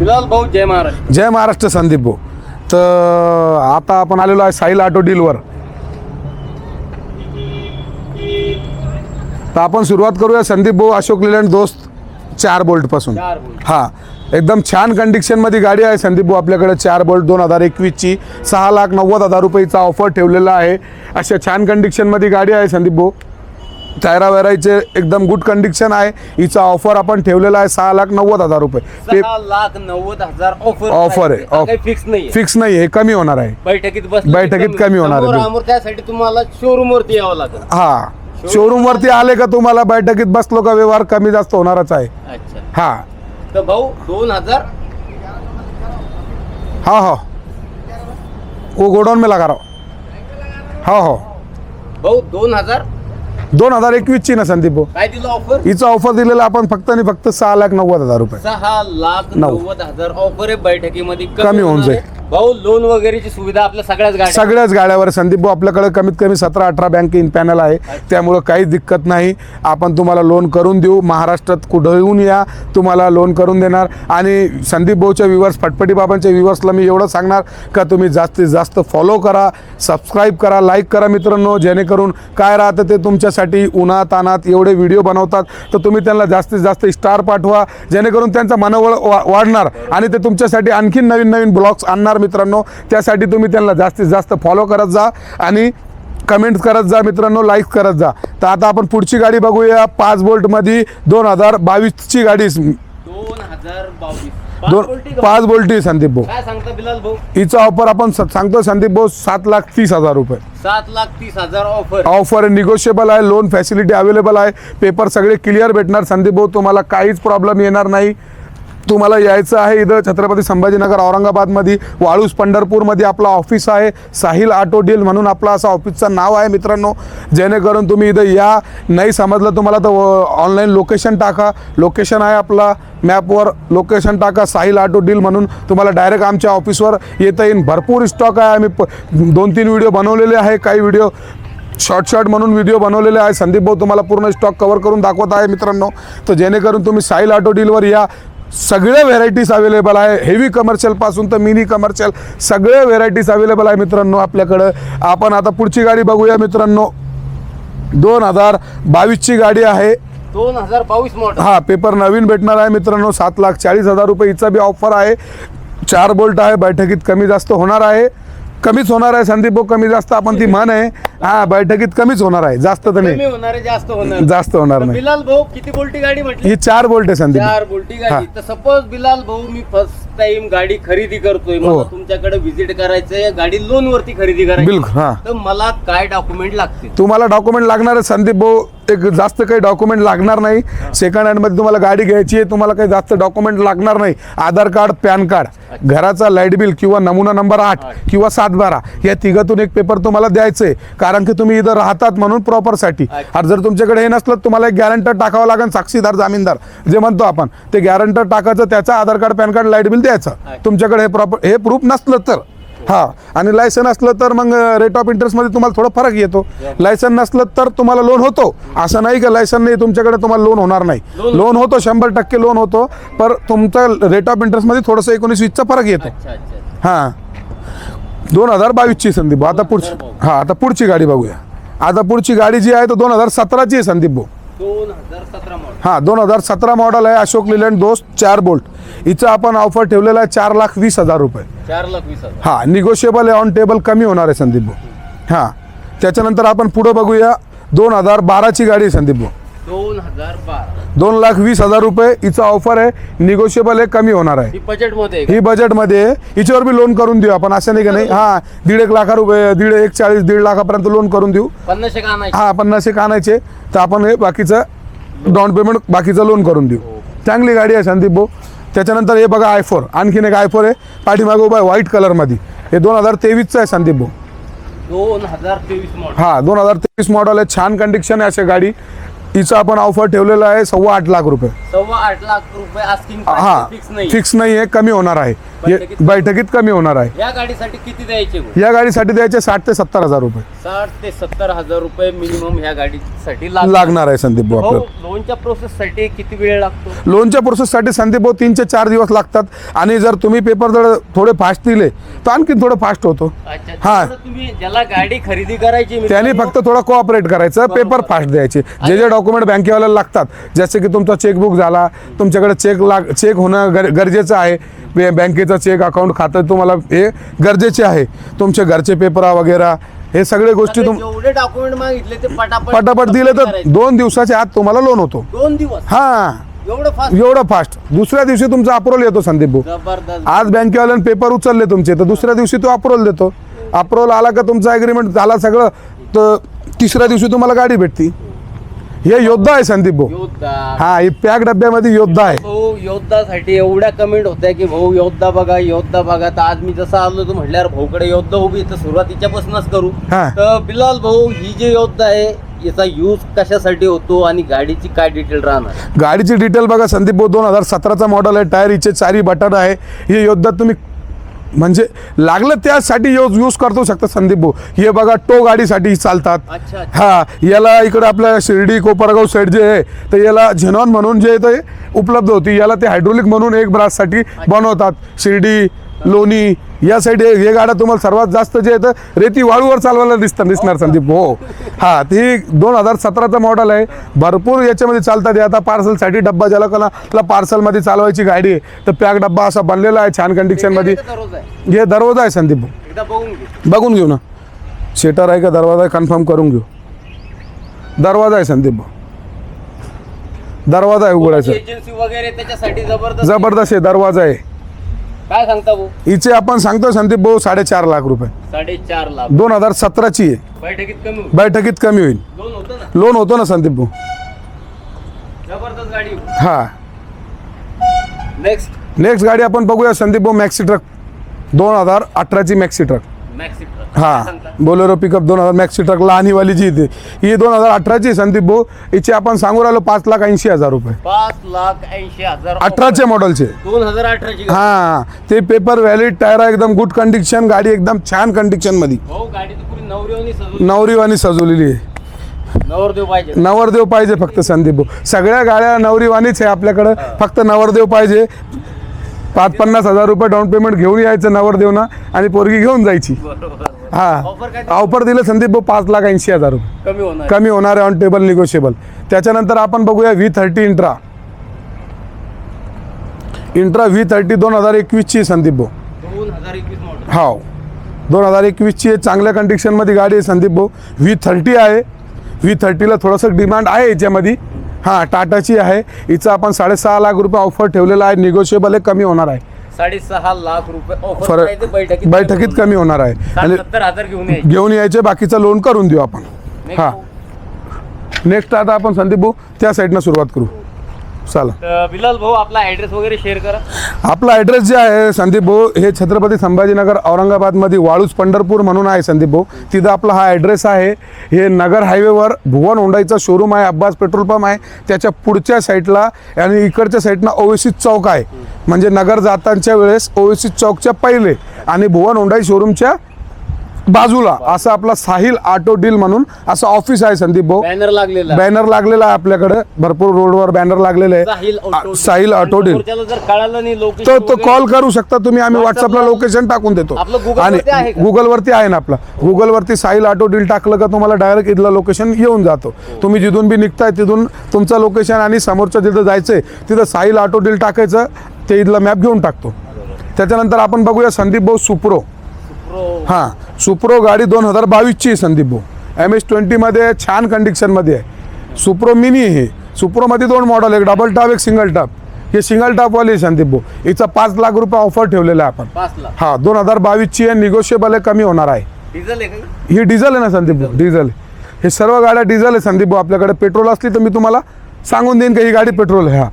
बिलाल भाऊ जय महाराज जय महाराष्ट्र संदीप भाऊ. तर आता आपण आलेलो आहे साहिल ऑटो डीलवर. तर आपण सुरुवात करूया संदीप भाऊ अशोक लेलँड दोस्त चार बोल्टपासून चार बोल्ट. हां एकदम छान कंडिशनमध्ये गाडी आहे संदीप भाऊ आपल्याकडे चार बोल्ट दोन हजार एकवीसची. सहा लाख नव्वद हजार रुपयेचा ऑफर ठेवलेला आहे. अशा छान कंडिशनमध्ये गाडी आहे संदीप भाऊ. टायरा वेरायचे एकदम गुड कंडिशन आहे. हिचा ऑफर आपण ठेवलेला आहे सहा लाख नव्वद हजार रुपये. ते सहा लाख नव्वद हजार ऑफर ऑफर आहे. काही फिक्स नाही फिक्स नाही आहे कमी होणार आहे. बैठकीत बस बैठकीत कमी होणार आहे. त्यासाठी तुम्हाला शोरूम वरती यावं लागेल. हा. शोरूम वरती आले का तुम्हाला बैठकीत बसलो का व्यवहार कमी जास्त होणारच आहे. अच्छा. हा. तर भाऊ दोन हजार हा हो. वो गोडाऊन में लगा रहा हो हो. भाऊ दोन हजार दोन हजार एकवीसची ना संदीप भाऊ. काय दिलं ऑफर हिचा ऑफर दिलेला आपण फक्त आणि फक्त सहा लाख नव्वद हजार रुपये. सहा लाख नऊ. नव्वद हजार. ऑफर आहे बैठकीमध्ये. कमी होऊन होणार जाईल. भाऊ लोन वगैरेची सुविधा आपल्या सगळ्याच गाड्या. सगळ्याच गाड्यावर संदीप भाऊ आपल्याकडे कमीत कमी सतरा अठरा बँक इन पॅनल आहे. त्यामुळं काही दिक्कत नाही. आपण तुम्हाला लोन करून देऊ. महाराष्ट्रात कुठेहून या तुम्हाला लोन करून देणार. आणि संदीप भाऊच्या व्ह्युअर्स फटफटी बाबांच्या व्ह्युअर्सला मी एवढं सांगणार का तुम्ही जास्तीत जास्त फॉलो करा सबस्क्राईब करा लाईक करा मित्रांनो जेणेकरून काय राहतं ते तुमच्यासाठी उन्हा तानात एवढे व्हिडिओ बनवतात. तर तुम्ही त्यांना जास्तीत जास्त स्टार पाठवा जेणेकरून त्यांचा मनोबळ वा वाढणार. आणि ते तुमच्यासाठी आणखीन नवीन नवीन ब्लॉग्स आणणार. मित्रांनो त्यासाठी तुम्ही त्यांना जास्तीत जास्त फॉलो करत जा आणि कमेंट्स करत जा मित्रांनो लाईक करत जा. तर आता आपण पुढची गाडी बघूया. पाच बोल्टमध्ये दोन हजार बावीसची गाडी दोन हजार बावीस. दोन? पाच बोल्टी संदीप भाऊ. काय सांगता बिलाल भाऊ? हिचा ऑफर आपण सांगतो संदीप भाऊ सात लाख तीस हजार रुपये. सात लाख तीस हजार ऑफर ऑफर निगोशिएबल आहे लोन फॅसिलिटी अवेलेबल आहे. पेपर सगळे क्लिअर भेटणार. संदीप भाऊ तुम्हाला काहीच प्रॉब्लेम येणार नाही. तुम्हाला यायचं आहे इथं छत्रपती संभाजीनगर औरंगाबादमध्ये वाळूस पंढरपूरमध्ये आपला ऑफिस आहे साहिल ऑटो डील म्हणून आपला असा ऑफिसचं नाव आहे मित्रांनो. जेणेकरून तुम्ही इथं या नाही समजलं तुम्हाला तर ऑनलाईन लोकेशन टाका. लोकेशन आहे आपला मॅपवर लोकेशन टाका साहिल ऑटो डील म्हणून. तुम्हाला डायरेक्ट आमच्या ऑफिसवर येता येईल भरपूर स्टॉक आहे. आम्ही प दोन तीन व्हिडिओ बनवलेले आहे काही व्हिडिओ शॉर्ट शॉर्ट म्हणून व्हिडिओ बनवलेले आहे. संदीप भाऊ तुम्हाला पूर्ण स्टॉक कवर करून दाखवत आहे मित्रांनो. तर जेणेकरून तुम्ही साहिल ऑटो डीलवर या. सगळ्या व्हेरायटीज अवेलेबल आहे. हेवी कमर्शियलपासून तर मिनी कमर्शियल सगळ्या व्हेरायटीज अवेलेबल आहे मित्रांनो आपल्याकडं. आपण आता पुढची गाडी बघूया मित्रांनो. दोन हजार बावीसची गाडी आहे. दोन हजार बावीस मॉडेल हा पेपर नवीन भेटणार आहे मित्रांनो. सात लाख चाळीस हजार रुपये हिचा बी ऑफर आहे. चार बोल्ट आहे. बैठकीत कमी जास्त होणार आहे. कमीच होणार आहे संदीप भाऊ कमी जास्त आपण ती म्हण आहे. हा बैठकीत कमीच होणार आहे जास्त तर नाही. होणार आहे जास्त होणार जास्त होणार नाही. बिलाल भाऊ किती बोल्टी गाडी म्हटली? ही चार बोल्ट आहे संदीप चार बोल्टी गाडी. तर सपोज बिलाल भाऊ मी फर्स्ट टाइम गाडी खरेदी करतोय. हो. मला तुमच्याकडे व्हिजिट करायचंय गाडी लोन वरती खरेदी करायची. बिलकुल हा. तर मला काय डॉक्युमेंट लागतील? तुम्हाला डॉक्युमेंट लागणार आहे संदीप भाऊ. एक जास्त काही डॉक्युमेंट लागणार नाही. सेकंड हँडमध्ये तुम्हाला गाडी घ्यायची आहे तुम्हाला काही जास्त डॉक्युमेंट लागणार नाही. आधार कार्ड पॅन कार्ड घराचा लाइट बिल किंवा नमुना नंबर आठ किंवा सात बारा या तिघातून एक पेपर तुम्हाला द्यायचं आहे. कारण की तुम्ही इथं राहतात म्हणून प्रॉपरसाठी. आणि जर तुमच्याकडे हे नसलं तर तुम्हाला एक गॅरंटर टाकावं लागेल साक्षीदार जामीनदार. जे म्हणतो आपण ते गॅरंटर टाकायचं त्याचा Aadhaar card pan card light bill द्यायचं. तुमच्याकडे हे प्रॉपर हे प्रूफ नसलं तर. हा आणि लायसन असलं तर मग रेट ऑफ इंटरेस्टमध्ये तुम्हाला थोडा फरक येतो. लायसन नसलं तर तुम्हाला लोन होतो. असं नाही का लायसन नाही तुमच्याकडे तुम्हाला लोन होणार नाही. लोन होतो शंभर टक्के लोन होतो पर तुमचा रेट ऑफ इंटरेस्टमध्ये थोडंसं एकोणीस वीसचा फरक येतो. हां. दोन हजार बावीसची संदीप भाऊ आता पुढची हां आता पुढची गाडी बघूया. आता पुढची गाडी जी आहे तो दोन हजार सतराची आहे संदीप भाऊ हां दोन हजार सतरा मॉडेल आहे अशोक लिलँड दोस्त चार बोल्ट. हिचं आपण ऑफर ठेवलेला आहे चार लाख वीस हजार रुपये. चार लाख वीस हजार. हां निगोशिएबल आहे ऑन टेबल कमी होणार आहे संदीप भाऊ. हां त्याच्यानंतर आपण पुढं बघूया दोन हजार बाराची गाडी आहे संदीप भाऊ. दोन हजार बारा. दोन लाख वीस हजार रुपये हिचं ऑफर आहे निगोशिएबल आहे कमी होणार आहे. ही बजेटमध्ये आहे का? ही बजेटमध्ये आहे. हिच्यावर बी लोन करून देऊ आपण असं नाही का नाही? हां दीड एक लाखा रुपये दीड एक चाळीस दीड लाखापर्यंत लोन करून देऊ. पन्नास एक आणायची. हा पन्नास एक आणायचे. तर आपण हे बाकीचं डाऊन पेमेंट बाकीचं लोन करून देऊ. चांगली गाडी आहे संदीप भाऊ. त्याच्यानंतर हे बघा आय फोर आणखीन एक आय फोर आहे. पाठीमागे उभा आहे व्हाईट कलरमध्ये हे दोन हजार तेवीसचं आहे संदीप भाऊ. दोन हजार तेवीस मॉडेल हा दोन हजार तेवीस मॉडेल आहे. छान कंडिशन आहे अशी गाडी. हिचं आपण ऑफर ठेवलेलं आहे सव्वा आठ लाख रुपये. सव्वा आठ लाख रुपये आस्किंग हा फिक्स नाही फिक्स नाही आहे कमी होणार आहे. हे बैठकीत- कमी होणार आहे. या गाडीसाठी किती द्यायचे भाऊ? या गाडीसाठी द्यायचे साठ ते सत्तर हजार रुपये. साठ ते सत्तर हजार रुपये मिनिमम ह्या गाडीसाठी लागणार. आहे संदीप भाऊ भाऊ आपल्याला. लोनच्या प्रोसेस साठी किती वेळ लागतो? लोनच्या प्रोसेससाठी संदीप भाऊ तीन ते चार दिवस लागतात. आणि जर तुम्ही पेपर जर थोडे फास्ट दिले तर आणखी थोडं फास्ट होतो. अच्छा हा. तुम्ही ज्याला गाडी खरेदी करायची त्यांनी मित्रांनो, फक्त थोडं कोऑपरेट करायचं पेपर फास्ट द्यायचे. जे जे डॉक्युमेंट बँकेवाल्याला लागतात जसे की तुमचा चेकबुक झाला तुमच्याकडे चेक लाग चेक होणं गर गरजेचं आहे. बँकेचं चेक अकाउंट खातं तुम्हाला हे गरजेचे आहे. तुमचे घरचे पेपर वगैरे हे सगळे गोष्टी तुम जेवढे डॉक्युमेंट मागितले ते पटापट पटापट दिले तर. दोन दिवसाच्या आत तुम्हाला लोन होतो. दोन दिवस? हां. एवढं फास्ट एवढं फास्ट दुसऱ्या दिवशी तुमचा अप्रोल येतो संदीप भाऊ. आज बँकेवाल्याने पेपर उचलले तुमचे तर दुसऱ्या दिवशी तो अप्रोल देतो. अप्रोल आला का तुमचा ॲग्रीमेंट झाला सगळं तर तिसऱ्या दिवशी तुम्हाला गाडी भेटती. हे योद्धा आहे संदीप भाऊ. योद्धा. हा हे पॅक डब्यामध्ये योद्धा आहे. भाऊ योद्धासाठी एवढ्या कमेंट होत्या की भाऊ योद्धा बघा योद्धा बघा. तर आज मी जसं आलो तर म्हटल्यावर भाऊकडे योद्धा उभी तर सुरुवातीच्यापासूनच करू. हा. तर बिलाल भाऊ ही जे योद्धा आहे याचा यूज कशासाठी होतो आणि गाडीची काय डिटेल राहणार? गाडीची डिटेल बघा संदीप भाऊ दोन हजार सतराचा मॉडेल आहे. टायर इचे चारी बटन आहे. हे योद्धा तुम्ही म्हणजे लागलं त्यासाठी यूज यूज करतो शकता संदीप भाऊ. हे बघा टो गाडीसाठी चालतात. हा याला इकडे आपल्या शिर्डी कोपरगाव साईड जे आहे तर याला झेनॉन म्हणून जे ते उपलब्ध होती याला ते हायड्रोलिक म्हणून एक ब्राससाठी बनवतात. शिर्डी लोणी या साईड हे गाड्या तुम्हाला सर्वात जास्त जे आहे रेती वाळूवर चालवायला दिसतात दिसणार संदीप हो हा ती दोन हजार सतराचं मॉडेल आहे. भरपूर याच्यामध्ये चालतात. आता पार्सलसाठी डब्बा ज्याला कोणा पार्सलमध्ये चालवायची गाडी आहे तर पॅक डब्बा असा बनलेला आहे छान कंडिशनमध्ये हे दरवाजा आहे संदीप। भाऊ एकदा बघून घे. बघून घेऊ ना. शेटर आहे का दरवाजा आहे कन्फर्म करून घेऊ. दरवाजा आहे संदीप. भाऊ दरवाजा आहे उघडायचा. एजन्सी वगैरे त्याच्यासाठी जबरदस्त? जबरदस्त आहे दरवाजा आहे. काय सांगता भाऊ? हिचे आपण सांगतो संदीप भाऊ साडेचार लाख रुपये. साडेचार लाख. दोन हजार सतराची आहे. बैठकीत कमी होईल. बैठकीत कमी होईल. दोन होतं ना? लोन होतो ना संदीप भाऊ. जबरदस्त गाडी हा. नेक्स्ट नेक्स्ट गाडी आपण बघूया संदीप भाऊ मॅक्सी ट्रक दोन हजार अठराची मॅक्सी ट्रक मॅक्सी हा. बोलेरो पिकअप दोन हजार मॅक्सी ट्रक लहानीवाली जी इथे. ही दोन हजार अठराची संदीप भाऊ. हिची आपण सांगू राहिलो पाच लाख ऐंशी हजार रुपये. पाच लाख ऐंशी हजार अठराचे मॉडेलचे दोन हजार अठराची गाडी. हा ते पेपर व्हॅलिड टायर एकदम गुड कंडिशन गाडी एकदम छान कंडिशनमध्ये भाऊ गाडी तर पुरी नवरीवनी सजवली नवरीवानी सजवलेली आहे. नवरदेव पाहिजे. नवरदेव पाहिजे फक्त संदीप भाऊ. सगळ्या गाड्या नवरीवानीच आहे आपल्याकडं. फक्त नवरदेव पाहिजे. पाच पन्नास हजार रुपये डाऊन पेमेंट घेऊन यायचं नवरदेवना आणि पोरगी घेऊन जायची. हा. ऑफर दिलं संदीप भाऊ पाच लाख ऐंशी हजार रुपये. कमी होणार. आहे ऑन टेबल निगोशिएबल त्याच्यानंतर आपण बघूया V thirty intra intra V thirty दोन हजार एकवीसची संदीप भाऊ. दोन हजार एकवीस मॉडेल हाव दोन हजार एकवीसची चांगल्या कंडिशनमध्ये गाडी आहे संदीप भाऊ. व्ही थर्टी आहे. व्ही थर्टीला थोडंसं डिमांड आहे याच्यामध्ये. हां टाटाची आहे. हिचं आपण साडेसहा लाख रुपये ऑफर ठेवलेला आहे. निगोशिएबल आहे कमी होणार आहे. साडेसहा लाख रुपये ऑफर फरक बैठकीत बैठकीत कमी होणार. आहे. साठ आणि सत्तर हजार घेऊन यायचे. घेऊन यायचे बाकीचं लोन करून देऊ आपण. हां. नेक्स्ट आता आपण संदीप भाऊ त्या साईडनं सुरुवात करू. चला तर बिलाल भाऊ आपला ॲड्रेस वगैरे शेअर करा. आपला ॲड्रेस जे आहे संदीप भाऊ हे छत्रपती संभाजीनगर औरंगाबादमध्ये वाळूज पंढरपूर म्हणून आहे संदीप भाऊ. तिथं आपला हा ॲड्रेस आहे. हे नगर हायवेवर भुवन होंडाईचा शोरूम आहे अब्बास पेट्रोल पंप आहे. त्याच्या पुढच्या साईडला आणि इकडच्या साईडनं ओवेसीस चौक आहे. म्हणजे नगर जातांच्या वेळेस ओवेसीस चौकच्या पहिले आणि भुवन होंडाई शोरूमच्या बाजूला असं आपला साहिल ऑटो डील म्हणून असं ऑफिस आहे संदीप भाऊ. बॅनर लागलेला. आहे. बॅनर लागलेला आहे आपल्याकडे. भरपूर रोडवर बॅनर लागलेले साहिल आहे आ- साहिल ऑटो डील. समोरच्याला जर कळालं नाही लोकेशन तर तो वगैरे, कॉल करू शकता तुम्ही. आम्ही व्हॉट्सअपला ला- लोकेशन टाकून देतो. आपलं Google आणि वरती आहे का? गुगलवरती आहे ना आपला. गुगलवरती साईल ऑटो डील टाकलं का तुम्हाला डायरेक्ट इथलं लोकेशन येऊन जातो. तुम्ही जिथून बी निघताय तिथून तुमचं लोकेशन आणि समोरचं जिथं जायचंय तिथं साईल ऑटो डील टाकायचं ते इथलं मॅप घेऊन टाकतो. त्याच्यानंतर आपण बघूया संदीप भाऊ सुप्रो. हां. सुप्रो गाडी दोन हजार बावीसची आहे संदीप भाऊ एम एस ट्वेंटीमध्ये छान कंडिशनमध्ये आहे. सुप्रो मिनी आहे. सुप्रोमध्ये दोन मॉडेल एक डबल टॉप एक सिंगल टॉप हे सिंगल टॉपवाली आहे संदीप भाऊ हिचा पाच लाख रुपये ऑफर ठेवलेला आहे आपण. हा दोन हजार बावीसची आहे. निगोशिएबल आहे कमी होणार आहे. डिझेल आहे ही डिझेल आहे ना संदीप भाऊ डिझेल हे सर्व गाड्या डिझेल आहे संदीप भाऊ आपल्याकडे पेट्रोल असली तर मी तुम्हाला सांगून देईन का ही गाडी पेट्रोल आहे? हा.